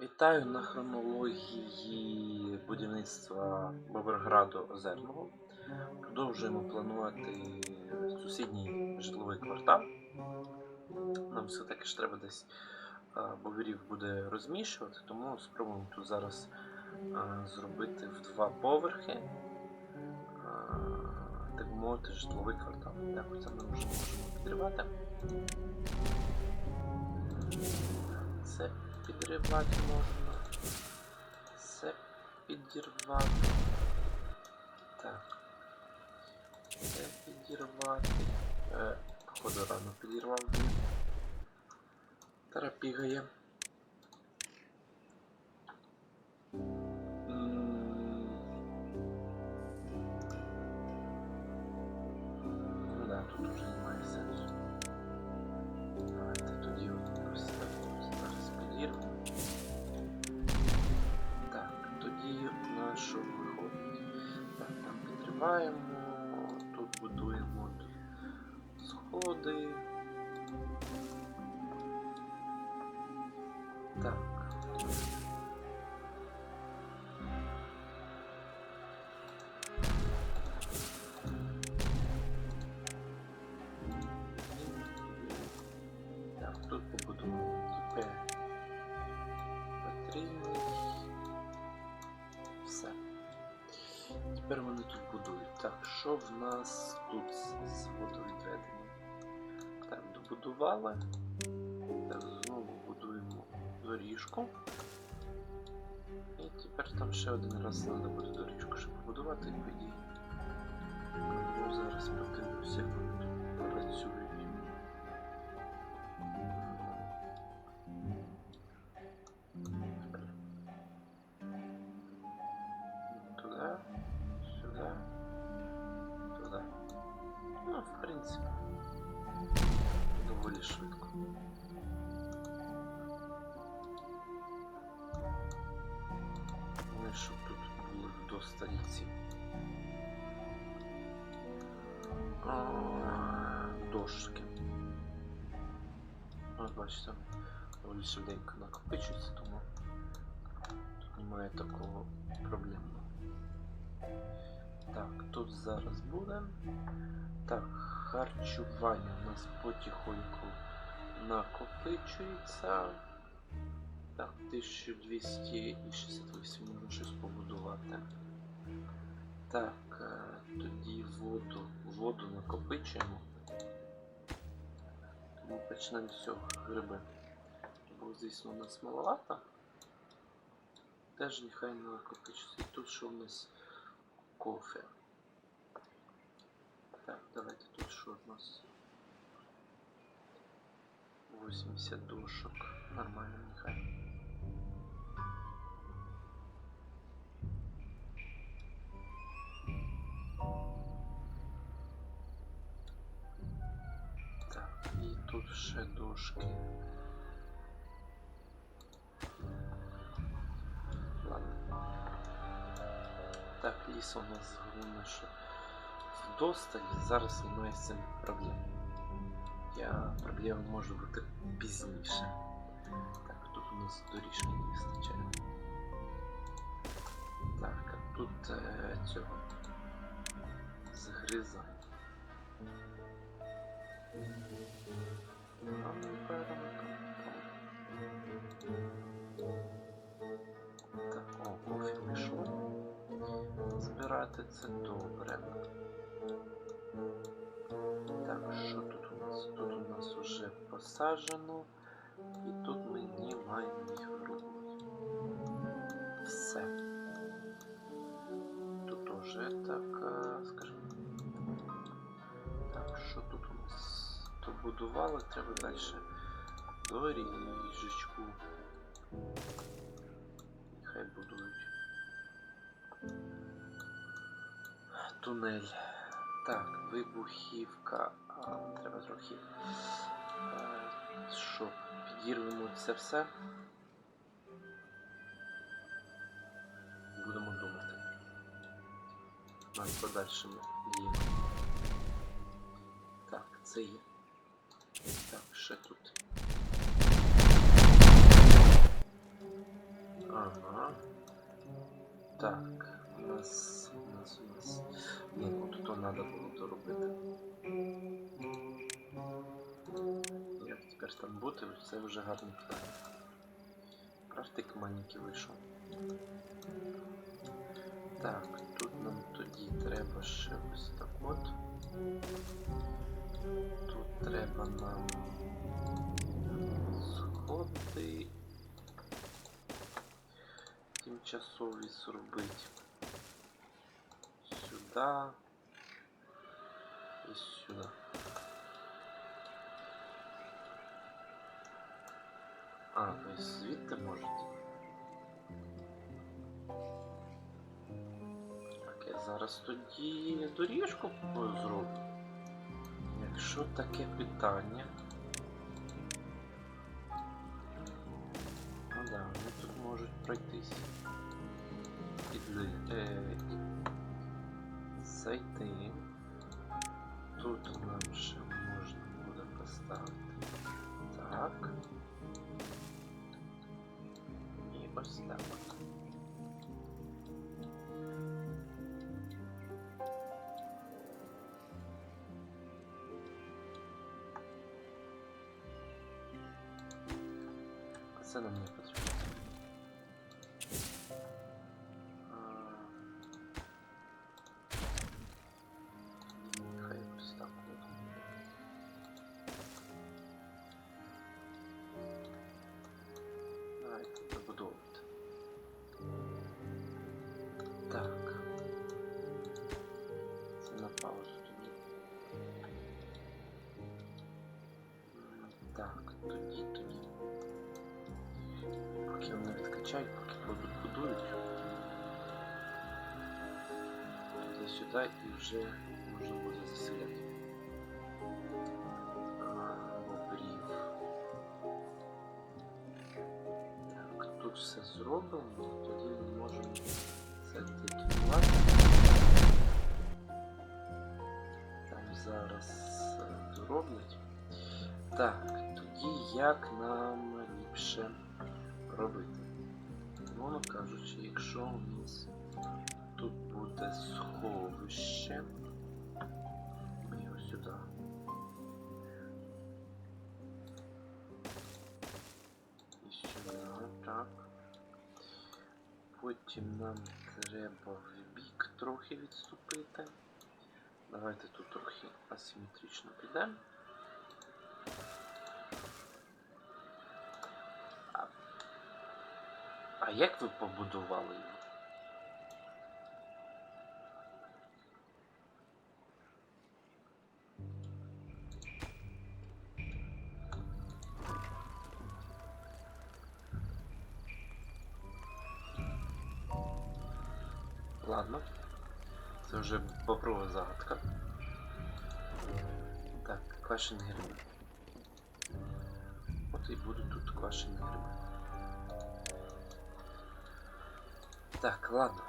Вітаю на хронології будівництва Боберграду Озерного. Продовжуємо планувати сусідній житловий квартал. Нам все-таки ж треба десь а, боберів буде розміщувати, тому спробуємо тут зараз зробити в два поверхи. Так мовити, житловий квартал. Так, це ми можемо підривати. Це підривати можна. Це підірвати. Так. Це підірвати. Е, походу рано підірвав. Зараз бігає. Там Тепер вони тут будують. Так, що в нас тут з- водовідведенням? Так, добудували. Так, знову будуємо доріжку. І тепер там ще один раз треба буде доріжку ще побудувати, і по. Ну, зараз подивимося, як вони вдосталь Дошки. От бачите, доволі швиденько накопичується, тому тут немає такого проблемного. Так, тут зараз буде. Так, харчування у нас потихоньку накопичується. Так, 1268 можна щось побудувати. Так, е, тоді воду, воду накопичуємо. Тому почнемо з цього гриби. Бо, звісно, у нас маловато. Теж нехай не накопичиться. І тут що у нас кофе. Так, давайте тут що у нас? 80 дошок. Нормально, нехай. У нас головне, що вдосталь, зараз немає з цим проблем. Я проблема можу бути пізніше. Так, тут у нас доріжки не вистачає. Так, а тут е, цього згриза. Це добре. Так, що тут у нас? Тут у нас уже посаджено, і тут ми не маємо їх вирубувати. Все. Тут уже так, е, скажімо. Так, що тут у нас? То будували, треба далі доріжечку. Нехай будують. Тунель. Так, вибухівка. А, треба трохи. е, Що, підірвемо це все. Будемо думати. Над подальшими діями. Так, це є. Так, ще тут. Ага. Так, у нас, нас, у нас. Ні, от то треба було доробити. Як тепер там бути, це вже гарне питання. Крафтик маленький вийшов. Так, тут нам тоді треба ще ось так от. Тут треба нам сходи тимчасові зробити. Сюди і сюди. А, то есть звідти можете. Так, я зараз тоді доріжку зроблю. Якщо таке питання. Ну да, вони тут можуть пройтись. Підли. Е, зайти. Тут нам ще можна буде поставити. Так. І ось так Це нам. Так, тоді, тоді. Поки вони відкачають, поки будуть будують. Туди сюди і вже можна буде заселяти. А, Бобрів. Так, тут все зроблено, тоді ми можемо це детонувати. Там зараз е, дороблять. Так, Тоді як нам ліпше робити? Мовно кажучи, якщо у нас тут буде сховище, ми його сюди. І сюди, так. Потім нам треба в бік трохи відступити. Давайте тут трохи асиметрично підемо. Як ви побудували його? Так, ладно.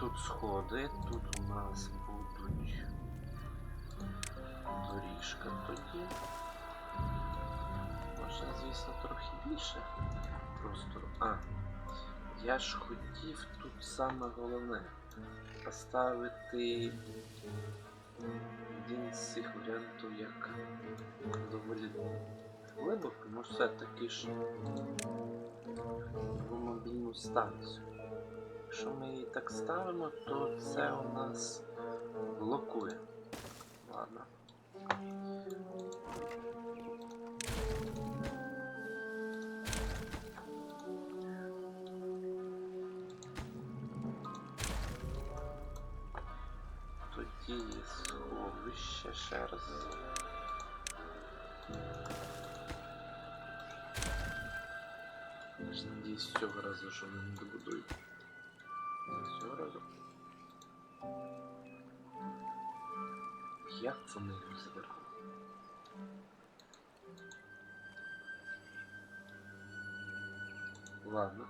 Тут сходи, тут у нас будуть доріжка тоді. Можна, звісно, трохи більше простору. А, я ж хотів тут саме головне поставити один з цих варіантів як доволі глибоко, може все-таки ж мобільну станцію. Якщо ми її так ставимо, то це у нас блокує. Ладно. Тоді є сховище ще раз. Я ж надіюсь цього разу, що вони не добудують. Разу. Як це ми їх зверху? Ладно.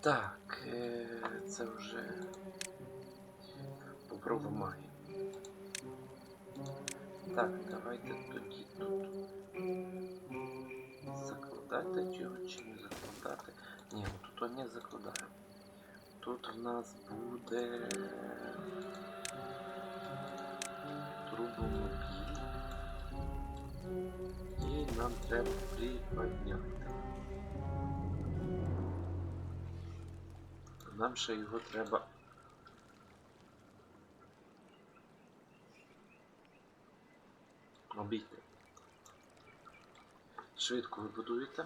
Так, е, це вже попробуй магії. Так, давайте тоді тут закладати його чи не закладати. Ні, тут не закладаємо. Тут в нас буде трубомобіль. І нам треба приподняти. Нам ще його треба. Обійти. Швидко ви будуєте.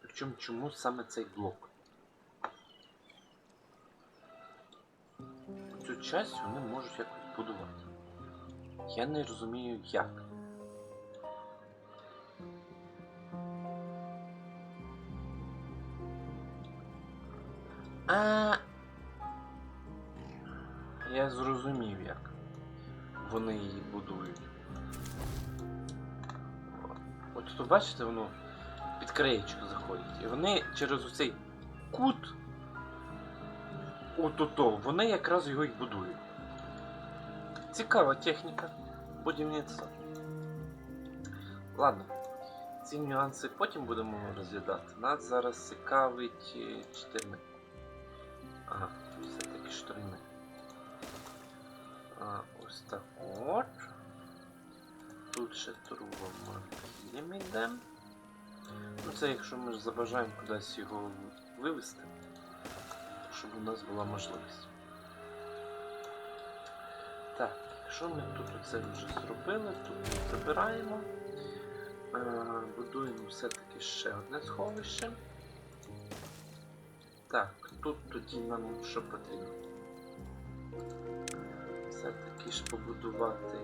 Причому чому саме цей блок? Цю часть вони можуть якось будувати. Я не розумію як. А. Я зрозумів як. Вони її будують. От тут бачите, воно під краєчку заходить. І вони через оцей кут. От-ото, вони якраз його й будують. Цікава техніка будівництва. Ладно, ці нюанси потім будемо розглядати. Нас зараз цікавить е. Ага, все-таки штирми. А, ось так от. Тут ще турбомобілем йдемо. Ну це якщо ми ж забажаємо кудись його вивезти, щоб у нас була можливість. Так, якщо ми тут це вже зробили, тут забираємо. Е, будуємо все-таки ще одне сховище. Так, тут тоді нам що потрібно? Все-таки ж побудувати.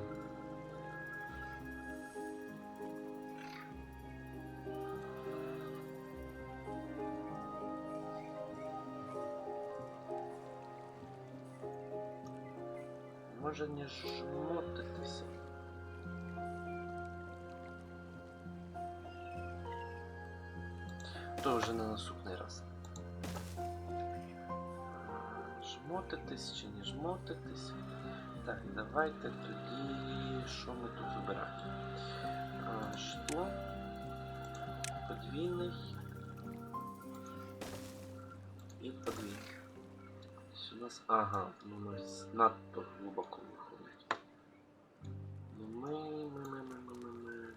Може не жмотитися. То вже на наступний раз. Жмотитись чи не жмотитись. Так, давайте тоді. Що ми тут вибираємо? Що? Подвійний. І подвійний. У нас. Ага, ну ми надто глибоко виходить. Ну ми, ми, ми, ми, ми, ми, ми.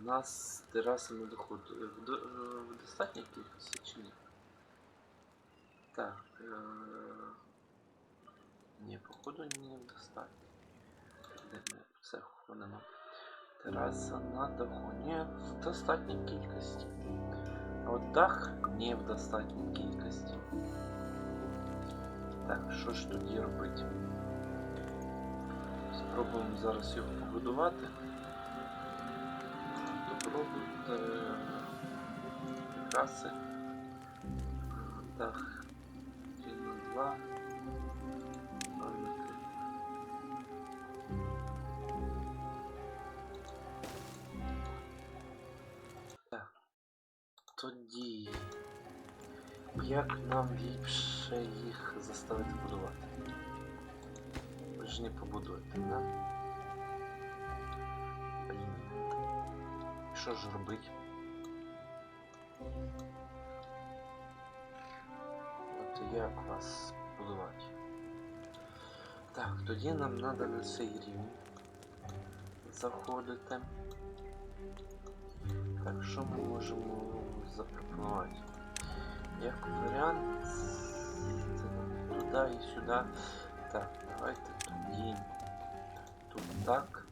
У нас тераса не доходить. В, е, в достатній кількості чи ні? Так. Е... Ні, походу не достатньо. Де ми все ходимо? Тераса на даху. Ні, в достатній кількості. А от дах не в достатній кількості. Так, що ж тоді робити? Спробуємо зараз його побудувати. Попробуйте прикраси. Дах 3 на 2. Так. Тоді. Як нам ліпше їх заставити будувати? Ви ж не побудуєте, да? Блін. Що ж робити? От як вас будувати? Так, тоді нам треба на цей рівень заходити. Так, що ми можемо запропонувати? Як варіант це туди і сюди. Так, давайте тоді тут так.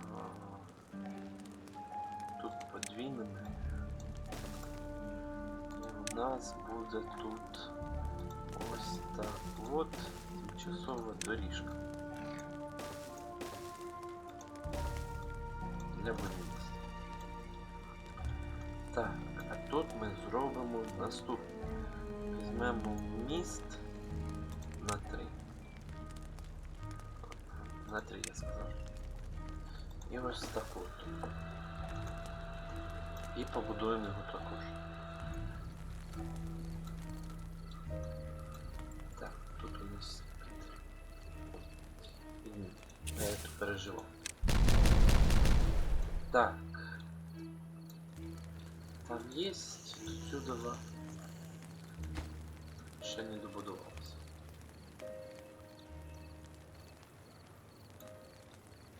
А, Тут подвійними. І у нас буде тут ось так от тимчасова доріжка. Для будівництва. Так, а тут ми зробимо наступне. Візьмемо міст на 3. На 3 я сказав. І ось так от. І побудуємо його також. Так, тут у нас переживав. Так. Там есть отсюда ще не добудувалося.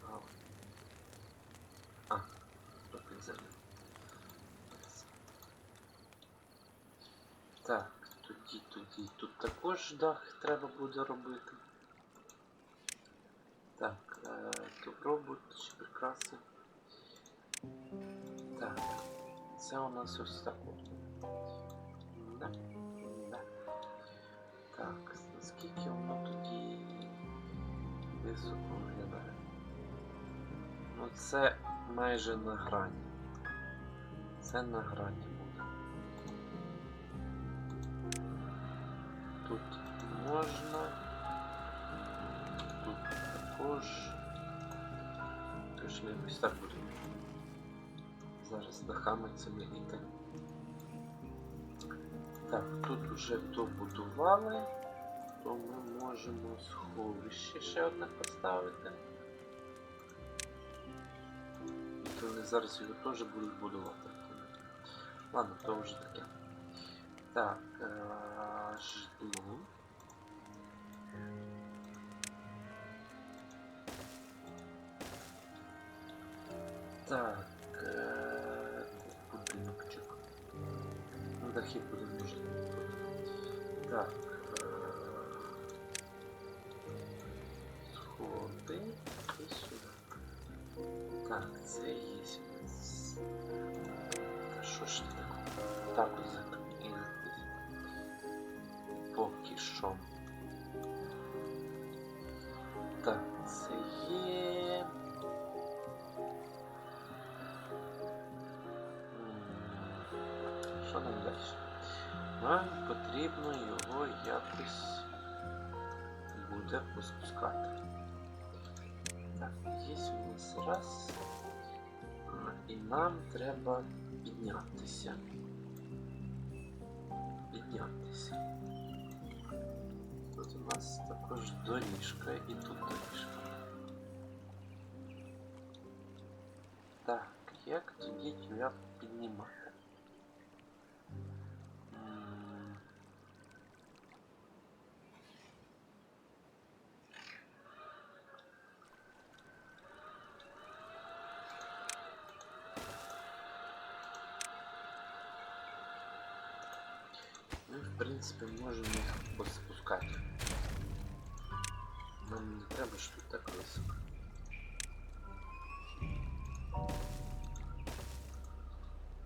А, а тут. Так, тоді, тоді. Тут також дах треба буде робити. Так, е, добробут чи прикраси. Так, це у нас ось так от. Да. Да. Так, наскільки воно тоді високо виглядає? Ну це майже на грані. Це на грані буде. Тут можна. Тут також. Ми якось так будемо. Зараз дахами цими іти. Так, тут вже добудували, то ми можемо сховище ще одне поставити. І то вони зараз його теж будуть будувати. Ладно, то вже таке. Так, е, житло. Так, е, будиночок. Дахи нужно. Так. е, Сходи і сюди. Так, це є у нас. Та що ж це таке? Так, от закрити. Поки що. Так, це є. М, Що нам далі? Нам потрібно його якось буде поспускати. Так, є у нас раз. І нам треба піднятися. Піднятися. Тут у нас також доріжка і тут доріжка. Так, як тоді тебе піднімати? Ми, в принципі, можемо їх поспускати. Нам не треба ж тут так високо.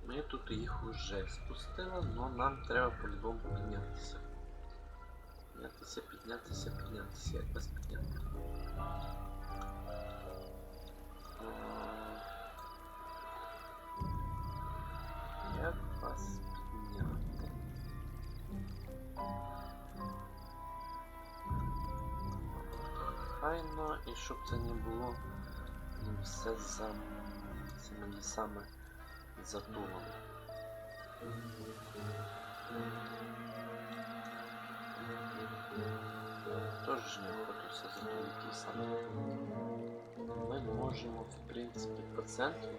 Ми тут їх уже спустили, але нам треба по-любому піднятися. Піднятися, піднятися, піднятися, як вас підняти. А, Як вас Хайно, і щоб це не було ну, все за цими лісами затулено. Тож не хочу все затулити саме. Ми можемо, в принципі, по центру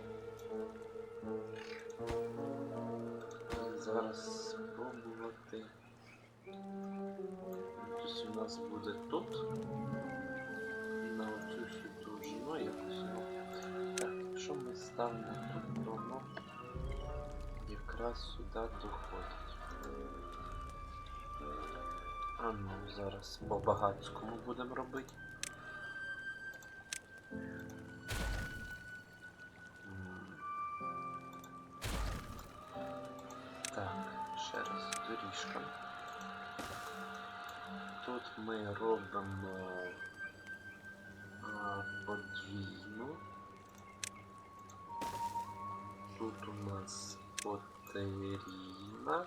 зараз спробувати. Тобто у нас буде тут довжину якось. ну, Так, якщо ми ставимо тут, то якраз сюди доходить. А ну зараз по багатському будемо робити. Так, ще раз доріжка. Тут ми робимо подвійну. Тут у нас потеріна.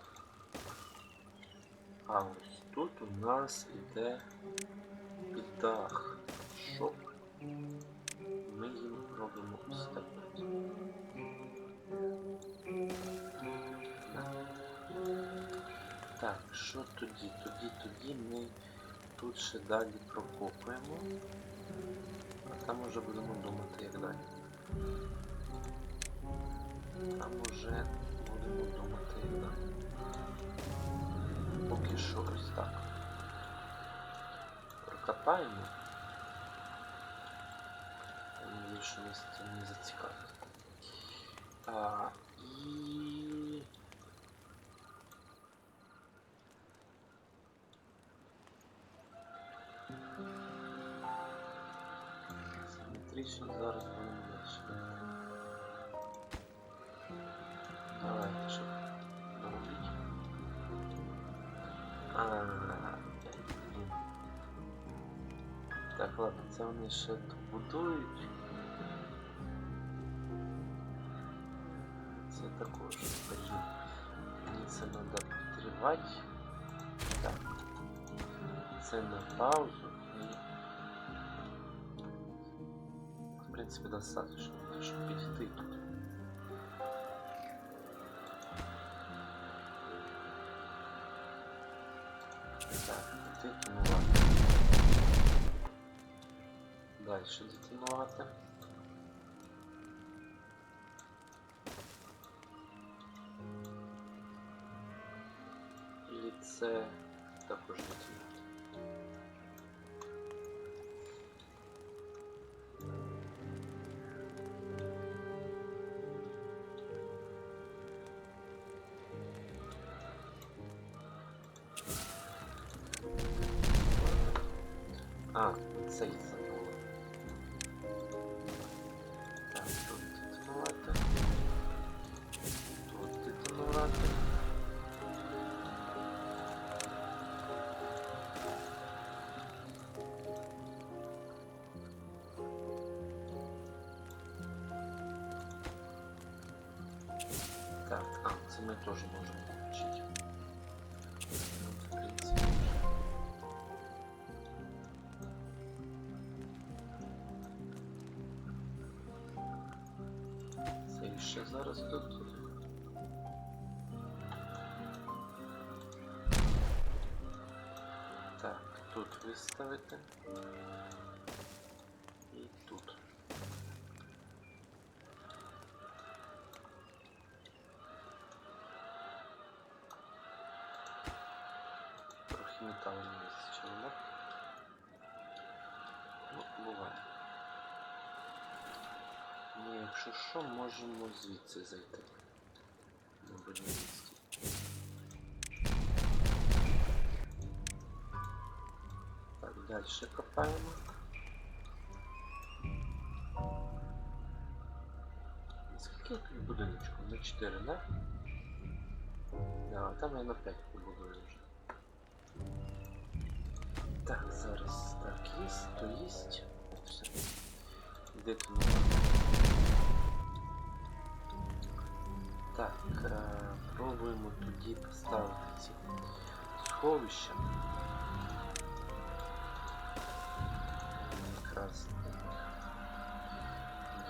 А ось тут у нас іде дах, щоб ми їм робимо ось. Так, що тоді? Тоді, тоді ми тут ще далі прокопуємо. А там уже будемо думати, як далі. Там уже будемо думати, як далі. Поки що ось так. Прокопаємо. Надіюсь, що нас це не зацікавить. А, і... Симметрично зараз будемо далі. Давайте, щоб доробити. А, блін. Так, ладно, це вони ще тут будують. Це також скажу. Мені це треба підривати. Так. Це на паузу і. В принципі, достаточно, щоб підійти тут. Так, детонувати. Дальше детонувати. І це також детонувати. А, цей забула. Так, тут детонувати. Тут детонувати. Так, а, це ми теж можемо зараз тут. Так, тут виставити. І тут. Трохи металу не вистачило, да? Ну, буває. Ми, якщо що, можемо звідси зайти. На будівництві. Так, далі копаємо. Скільки тут будиночків? На 4, да? Да, там я на 5 побудую вже. Так, зараз так, есть, то. Все. Де тут Так, е, пробуємо тоді поставити ці сховища. Якраз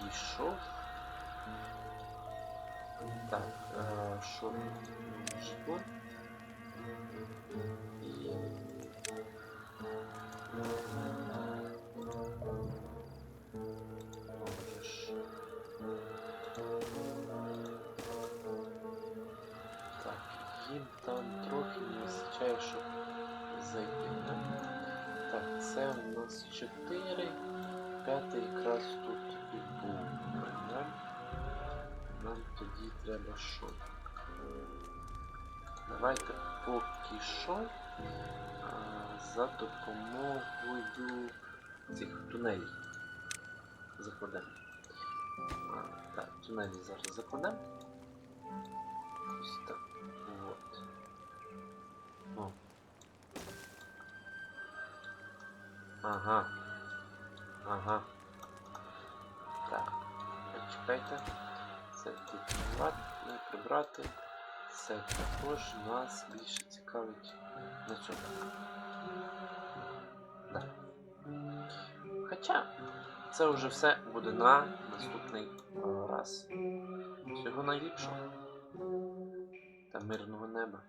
дійшов. Так, е, що тут? житло? І... це у нас 4. П'ятий якраз тут і був. Нам, тоді треба що? Давайте поки що за допомогою цих тунелів закладемо. Так, тунелі зараз закладемо. Ось так. Ага. Ага. Так. Почекайте. Це тут прибрати, прибрати. Це також нас більше цікавить на цьому. Да. Хоча це вже все буде на наступний раз. Всього найліпшого та мирного неба.